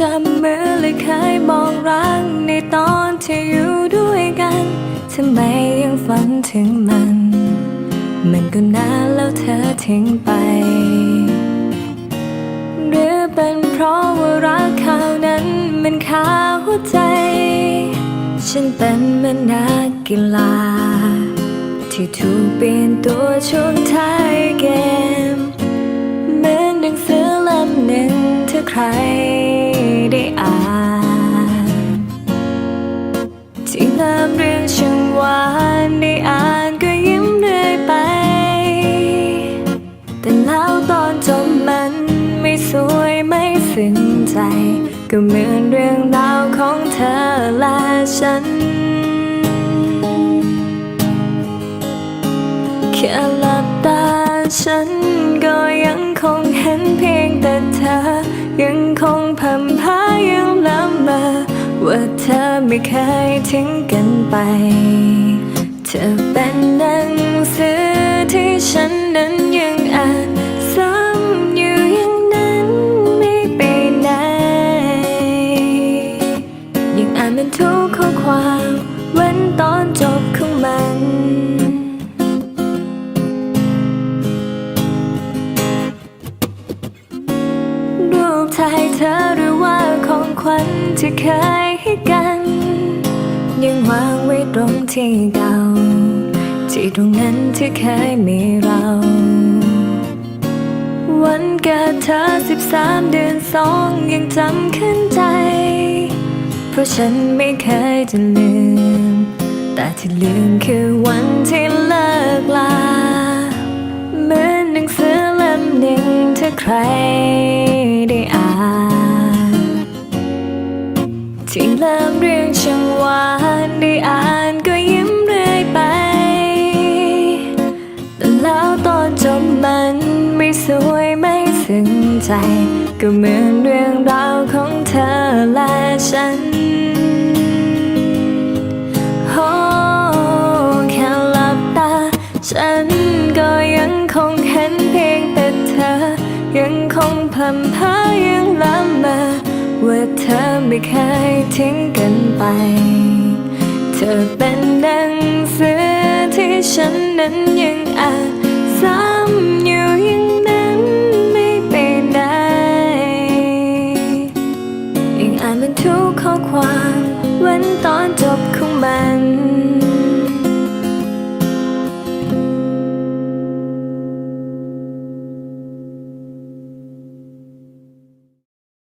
จับมือและเคยบอกรักในตอนที่อยู่ด้วยกันทำไมยังฝันถึงมัน มันก็นานแล้วเธอทิ้งไป หรือเป็นเพราะว่ารักเขานั้นมันคาหัวใจ ฉันเป็นเหมือนนักกีฬา ที่ถูกเปลี่ยนตัวช่วงท้ายเกม เหมือนหนังสือเล่มหนึ่งถ้าใคร ก็เหมือนเรื่องราวของเธอและฉัน แค่หลับตาฉันก็ยังคงเห็นเพียงแต่เธอ ยังคงพำพายังละเมอว่าเธอไม่เคยทิ้งกันไป เธอเป็นนังานมันทุกข้อความเว้นตอนจบของมัน รูปถ่ายเธอหรือว่าของขวัญที่เคยให้กัน ยังวางไว้ตรงที่เก่า ที่ตรงนั้นที่เคยมีเรา วันเกิดเธอสิบสามเดือนสองยังจำขึ้นใจ เพราะฉันไม่เคยจะลืม แต่ที่ลืมคือวันที่เลิกลา เหมือนหนังสือเล่มหนึ่งถ้าใครได้อ่านที่เริ่มเรื่องช่างหวานได้อ่านก็ยิ้มเรื่อยไป แต่แล้วตอนจบมันไม่สวยไม่ซึ้งใจ ก็เหมือนเรื่องราวของเธอ ฉันก็ยังคงเห็นเพียงแต่เธอ ยังคงพำพายังละเมอว่าเธอไม่เคยทิ้งกันไป เธอเป็นหนังเสือที่ฉันนั้นยังอ่านซ้ำอยู่ย่างนั้นไม่ไปไหนยังอ่านมันทุกข้อความเว้นตอนจบของมัน